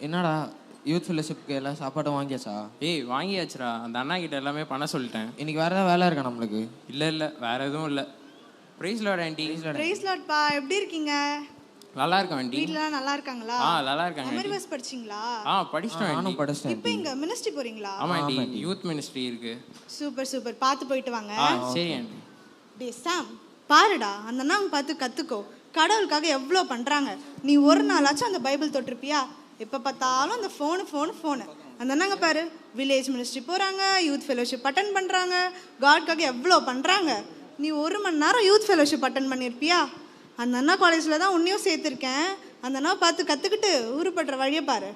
என்னடா யூத் ஃபெல்லோஷிப்க்கு எல்லாம் சாப்பாடும் வாங்கியாச்சா? ஏய் வாங்கியாச்சுடா. அந்த அண்ணா கிட்ட எல்லாமே பண்ண சொல்லிட்டேன். இன்னைக்கு வேற ஏதாவது வேலை இருக்கா நம்மளுக்கு? இல்லை இல்லை. வேற எதுவும் இல்லை. ப்ரைஸ் லாட் ஆண்டி பிரைஸ் லாட்பா எப்படி இருக்கீங்க? நல்லா இருக்கேன் ஆண்டி வீட்லலாம் நல்லா இருக்காங்களா? ஆ நல்லா இருக்காங்க ஆண்டி வர்ஸ் படிச்சீங்களா? ஆ படிச்சிட்டோம் நானும் படிச்சிட்டேன் இப்போ இங்க மினிஸ்ட்ரி போறீங்களா? ஆமா ஆண்டி யூத் மினிஸ்ட்ரி இருக்கு. Super super. பார்த்து போயிட்டு வாங்க. ஆ சரி ஆண்டி டே சாம் பாருடா. அந்த அண்ணாங்க பார்த்து கத்துக்கோ. கடவுளுக்காக எவ்வளோ பண்றாங்க. நீ ஒரு நாளாச்சும் அந்த பைபிள் தொட்டிருப்பியா? எப்போ பார்த்தாலும் அந்த ஃபோனு ஃபோனு ஃபோனு அந்த அண்ணாங்க பாரு? வில்லேஜ் மினிஸ்ட்ரி போகிறாங்க யூத் ஃபெலோஷிப் அட்டன் பண்ணுறாங்க காட்காக எவ்வளோ பண்ணுறாங்க நீ ஒரு மணி நேரம் யூத் ஃபெலோஷிப் அட்டன் பண்ணியிருப்பியா அந்த அண்ணா காலேஜில் தான் உன்னையும் சேர்த்துருக்கேன். அந்த அண்ணா பார்த்து கற்றுக்கிட்டு ஊருப்படுற வழியை பாரு.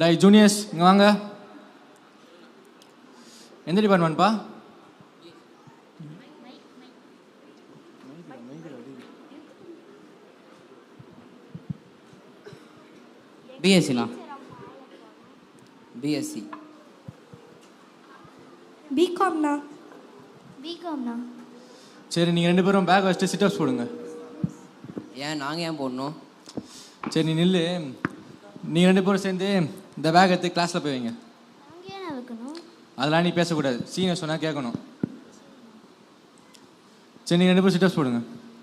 டை ஜூனியர்ஸ் இங்கே வாங்க. எந்த டிபார்ட்மெண்ட்ப்பா பிஎஸ்சிண்ணா பிஎஸ்சி பிகாம்ண்ணா பிகாம்ண்ணா சரி நீங்கள் ரெண்டு பேரும் பேக் வச்சுட்டு சிட்டப்ஸ் போடுங்க. ஏன் நாங்கள் ஏன் போடணும்? சரி நீ நில்லு. நீங்கள் ரெண்டு பேரும் சேர்ந்து இந்த பேக் எடுத்து கிளாஸில் போய் வைங்க. அதெல்லாம் நீ பேசக்கூடாது. சீனியர் சொன்னால் கேட்கணும். சரி நீங்கள் ரெண்டு பேரும் சிட்டப்ஸ் போடுங்க.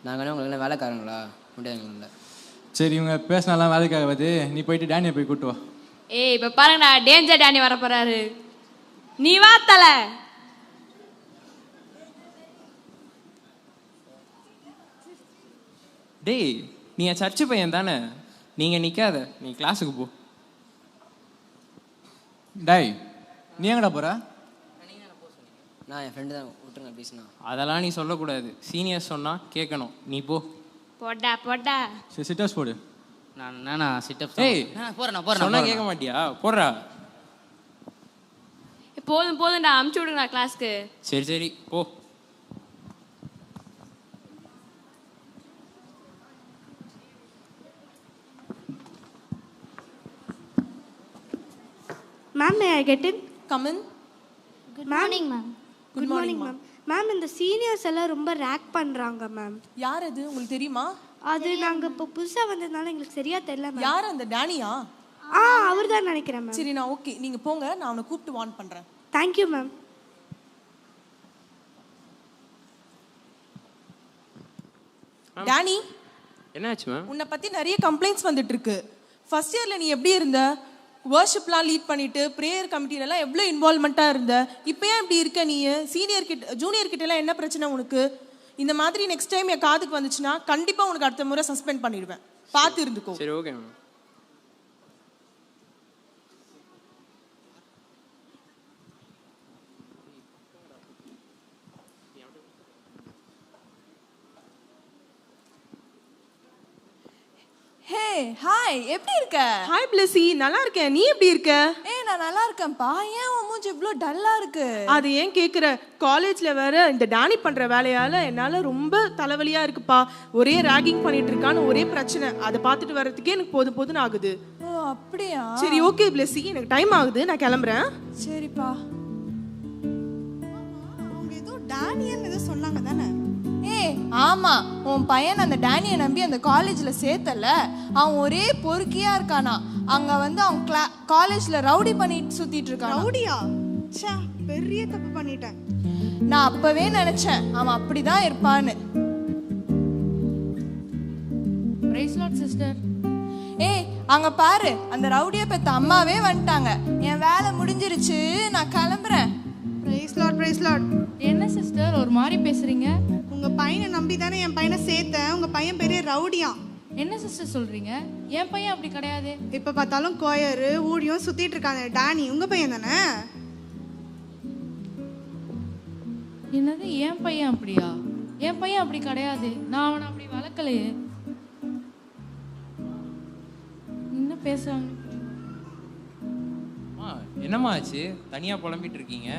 நாங்கள் உங்களுக்கு வேலைக்காரங்களா? முடியாதுங்களா? சரி இவங்க பேசினாலாம் வேலைக்காக வருது நீ போயிட்டு டேனியை போய் கூட்டு வா. ஏய் இப்ப பாருங்கடா டேஞ்சர் டேனி வர போறாரு. நீ வா தல. டேய் நீ சர்ச்சு பையன் தானே? நீங்க நிக்காத. நீ கிளாஸுக்கு போ. டை நீ எங்கடா போகிற நான் என் ஃப்ரெண்டு தான் விட்டுருங்க ப்ளீஸ்ண்ணா அதெல்லாம் நீ சொல்லக்கூடாது. சீனியர் சொன்னா கேட்கணும். நீ போ. போடா போடா. சரி சிட்டப்ஸ் போடு. நான் என்னண்ணா சிட்டப்ஸ் ஏய் போகிறேன் சொன்னா கேட்க மாட்டியா? போடுறா. போதும் போதும்டா. அமுச்சு விடுங்கடா கிளாஸ்க்கு சரி சரி போ. Ma'am may I get in come in good morning ma'am good morning ma'am ma'am இந்த சீனியர்ஸ் எல்லாம் ரொம்ப ரேக் பண்ணுறாங்க மேம் யார் அது? உங்களுக்கு தெரியுமா? அது நாங்கள் இப்போ புதுசாக வந்ததுனால எங்களுக்கு சரியா தெரியல மேம் யார் அந்த டேனியா? ஆ அவர் தான் நினைக்கிறேன் மேம் சரி நான் ஓகே. நீங்க போங்க. நான் அவனை கூப்பிட்டு வார்ன் பண்றேன். Thank you ma'am Danny? என்னாச்சு மேம் உன்னை பத்தி நிறைய கம்ப்ளைண்ட்ஸ் வந்துட்டு இருக்கு. ஃபர்ஸ்ட் இயர்ல நீ எப்படி இருந்த? வர்ஷிப்லாம் லீட் பண்ணிட்டு ப்ரேயர் கமிட்டிலலாம் எவ்வளோ இன்வால்மெண்ட்டாக இருந்த? இப்போ ஏன் இப்படி இருக்க நீ? சீனியர் கிட்ட ஜூனியர் கிட்டலாம் என்ன பிரச்சனை உனக்கு? இந்த மாதிரி நெக்ஸ்ட் டைம் என் காதுக்கு வந்துச்சுன்னா கண்டிப்பாக உனக்கு அடுத்த முறை சஸ்பெண்ட் பண்ணிடுவேன். பார்த்து இருந்துக்கோ. சரி ஓகே மேம் ஹே ஹாய் எப்படி இருக்க? ஹாய் பிளஸி நல்லா இருக்கேன். நீ எப்படி இருக்க? ஏய் நான் நல்லா இருக்கேன்ப்பா. ஏன் உன் மூஞ்சி இவ்ளோ டல்லா இருக்கு? அது ஏன் கேக்குற? காலேஜ்ல வேற இந்த டானி பண்ற வேலையால என்னால ரொம்ப தலைவலியா இருக்குப்பா. ஒரே ராகிங் பண்ணிட்டு இருக்கான்னு ஒரே பிரச்சனை. அதை பார்த்துட்டு வர்றதுக்கே எனக்கு போதும் போதுன்னு ஆகுது. ஓ அப்படியா? சரி ஓகே பிளஸி எனக்கு டைம் ஆகுது. நான் கிளம்புறேன். சரிப்பா. அவங்க ஏதோ டேனியல் ஏதோ சொன்னாங்க தானே? ஏய் ஆமா உன் பையன் அந்த டேனியை நம்பி அந்த காலேஜ்ல சேர்த்தல. அவன் ஒரே பொறுக்கியா இருக்கானா? அங்க வந்து அவன் கிளா காலேஜ்ல ரவுடி பண்ணிட்டு சுத்திட்டு இருக்கான்? ரவுடியா? ச்சே பெரிய தப்பு பண்ணிட்டேன். நான் அப்பவே நினைச்சேன் அவன் அப்படிதான் இருப்பான்னு. சிஸ்டர் ஏய் அங்க பாரு அந்த ரவுடிய பெத்த அம்மாவே வந்துட்டாங்க. என் வேலை முடிஞ்சிருச்சு நான் கிளம்புறேன். பிரைஸ் லாட் பிரைஸ் லாட் என்ன சிஸ்டர் ஒரு மாதிரி பேசுறீங்க? உங்க பையனை நம்பி தானே என் பையனை சேர்த்தேன். உங்க பையன் பெரிய ரவுடியாம் என்ன சிஸ்டர் சொல்றீங்க? என் பையன் அப்படி கிடையாது. எப்ப பார்த்தாலும் கோயரு ஊழியம் சுத்திட்டு இருக்காங்க டானி உங்க பையன் தானே? என்னது என் பையன் அப்படியா? என் பையன் அப்படி கிடையாது. நான் அவனை அப்படி வளர்க்கலையே. என்ன பேசுறாங்க? என்னம்மா ஆச்சு? தனியாக புலம்பிட்டு இருக்கீங்க.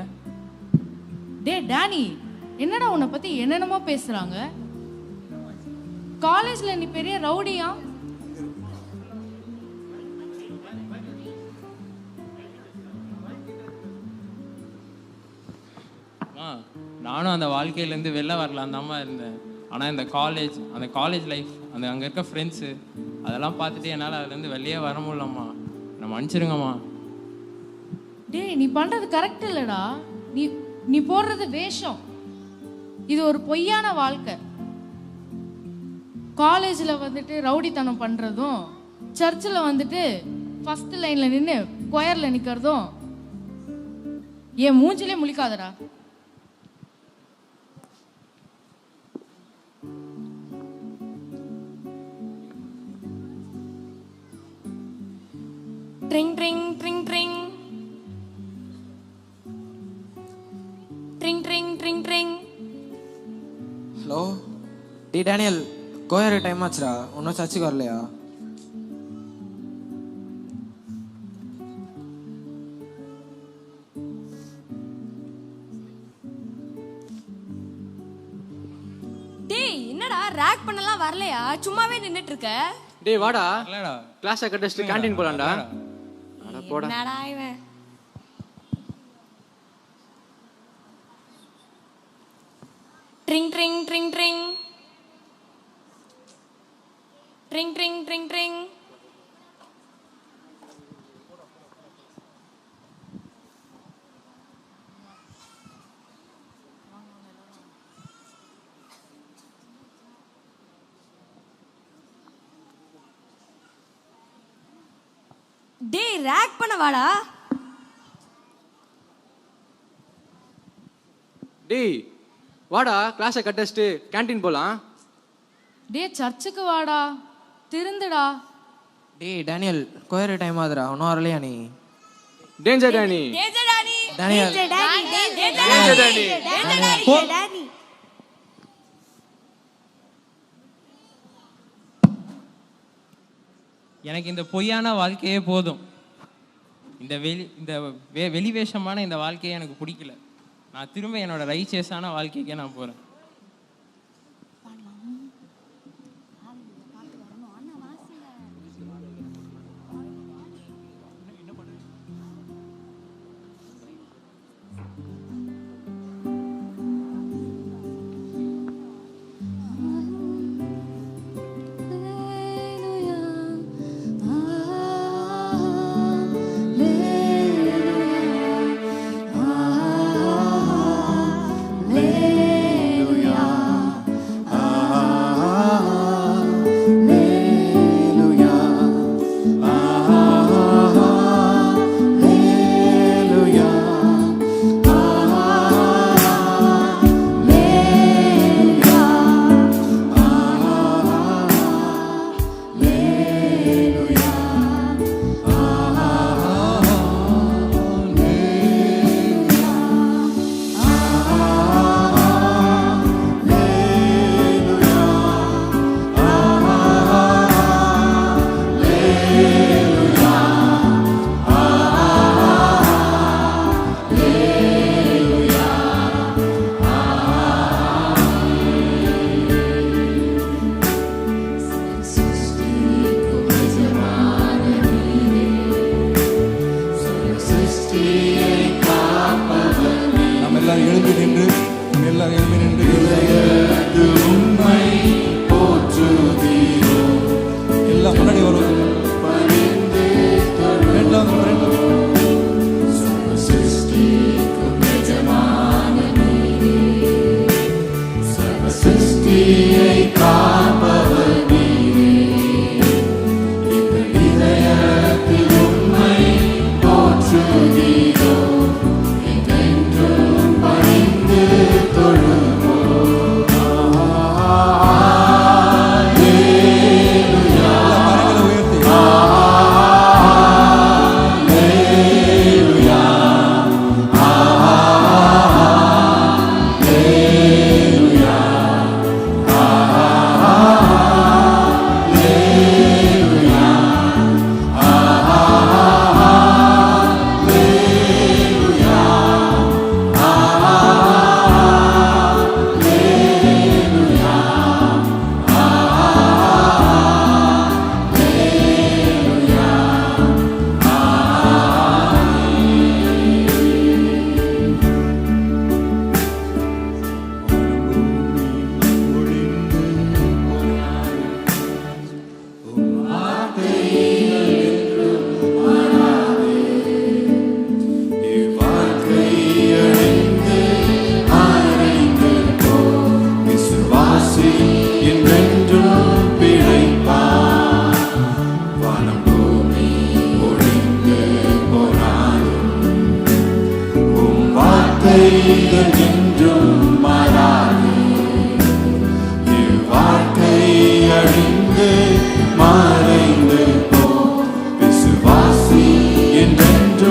டே டேனி! என்னடா உன்னை பத்தி என்னென்னமோ பேசுறாங்க? காலேஜ்ல நீ பெரிய ரவுடியா? நானும் அந்த வாழ்க்கையிலேருந்து வெளில வரலாம் தாம்மா இருந்தேன். ஆனால் இந்த காலேஜ் அந்த காலேஜ் லைஃப் அந்த அங்கே இருக்க ஃப்ரெண்ட்ஸு அதெல்லாம் பார்த்துட்டு என்னால் அதுலேருந்து வெளியே வர முடியலம்மா. என்னை மன்னிச்சிருங்கம்மா. டேய் நீ பண்றது கரெக்ட் இல்லடா. நீ நீ போடுறது வேஷம். இது ஒரு பொய்யான வாழ்க்கை. காலேஜில் வந்துட்டு ரவுடித்தனம் பண்ணுறதும் சர்ச்சில் வந்துட்டு ஃபர்ஸ்ட் லைனில் நின்று கொயரில் நிற்கிறதும் என் மூஞ்சிலே முழிக்காதடா. ட்ரிங் ட்ரிங் ட்ரிங் ட்ரிங் ட்ரிங் டி டேனியல் கோயர் டைம் ஆச்சுடா. இன்னும் சர்ச்சுக்கு வரலையா? டேய் என்னடா ரேக் பண்ணலாம் வரலையா? சும்மாவே நின்னுட்டு இருக்க டேய் வாடா. இல்லைடா. கிளாஸை கட்டச்சிட்டு கேண்டீன் போலாம்டா. அட போடா. என்னடா இவன் ட்ரிங் ட்ரிங் ட்ரிங் ட்ரிங் ட்ரிங் ட்ரிங் ட்ரிங் ட்ரிங் டேய் ரேக் பண்ண வாடா டேய் வாடா கிளாஸை கட்டச்சிட்டு கேண்டீன் போலாம். டே சர்ச்சுக்கு வாடா. திருந்துடா. டேய் டேனியல் கோயர் டைம் ஆகுதுடா. இன்னும் வரலையா நீ? Danger Danny danger Danny Daniel. Danger Danny Danny எனக்கு இந்த பொய்யான வாழ்க்கையே போதும். இந்த வெளி இந்த வெ வெளிவேஷமான இந்த வாழ்க்கையே எனக்கு பிடிக்கல. நான் திரும்ப என்னோட ரைச்சியஸான வாழ்க்கைக்கே நான் போகிறேன்